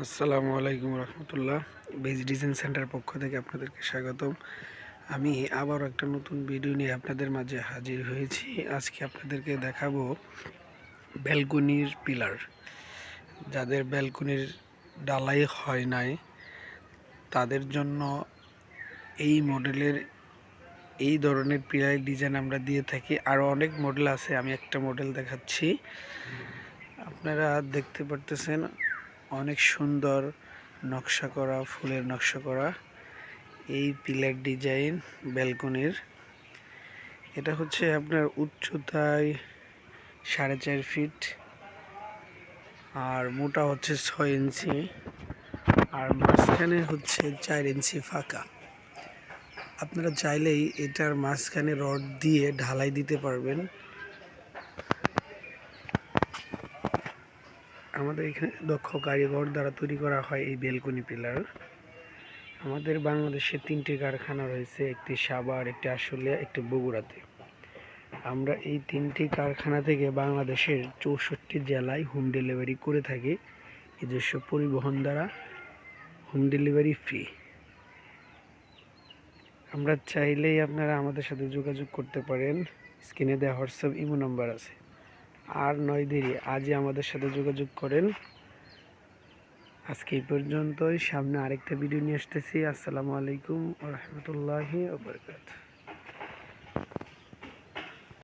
আসসালামু আলাইকুম রহমতুল্লাহ। Base design centre পক্ষ থেকে আপনাদেরকে স্বাগতম। আমি আবার একটা নতুন ভিডিও নিয়ে আপনাদের মাঝে হাজির হয়েছি। আজকে আপনাদেরকে দেখাবো ব্যালকনির পিলার। যাদের ব্যালকনির ডালাই হয় নাই, তাদের জন্য এই মডেলের এই ধরনের পিলার ডিজাইন আমরা দিয়ে থাকি। আরও অনেক মডেল আছে, আমি একটা মডেল দেখাচ্ছি। আপনারা দেখতে পারতেছেন অনেক সুন্দর নকশা করা, ফুলের নকশা করা। এই পিলার ডিজাইন ব্যালকনির। এটা হচ্ছে আপনার উচ্চতায় সাড়ে চার ফিট আর মোটা হচ্ছে ছয় ইঞ্চি আর মাঝখানে হচ্ছে চার ইঞ্চি ফাঁকা। আপনারা চাইলেই এটার মাঝখানে রড দিয়ে ঢালাই দিতে পারবেন। আমাদের এখানে দক্ষ কারিগর দ্বারা তৈরি করা হয় এই বেলকনি পিলার। আমাদের বাংলাদেশে তিনটি কারখানা রয়েছে, একটি সাভার, একটি আশুলিয়া, একটি বগুড়াতে। আমরা এই তিনটি কারখানা থেকে বাংলাদেশের চৌষট্টি জেলায় হোম ডেলিভারি করে থাকি। নিজস্ব পরিবহন দ্বারা হোম ডেলিভারি ফ্রি। আমরা চাইলেই আপনারা আমাদের সাথে যোগাযোগ করতে পারেন। স্ক্রিনে দেওয়া হোয়াটসঅ্যাপ, ইমো নাম্বার আছে। আর নয় দেরি। আজই আমাদের সাথে যোগাযোগ করেন। আজকে এই পর্যন্তই। সামনে আরেকটা ভিডিও নিয়ে আসতেছি। আসসালামু আলাইকুম রহমতুল্লাহি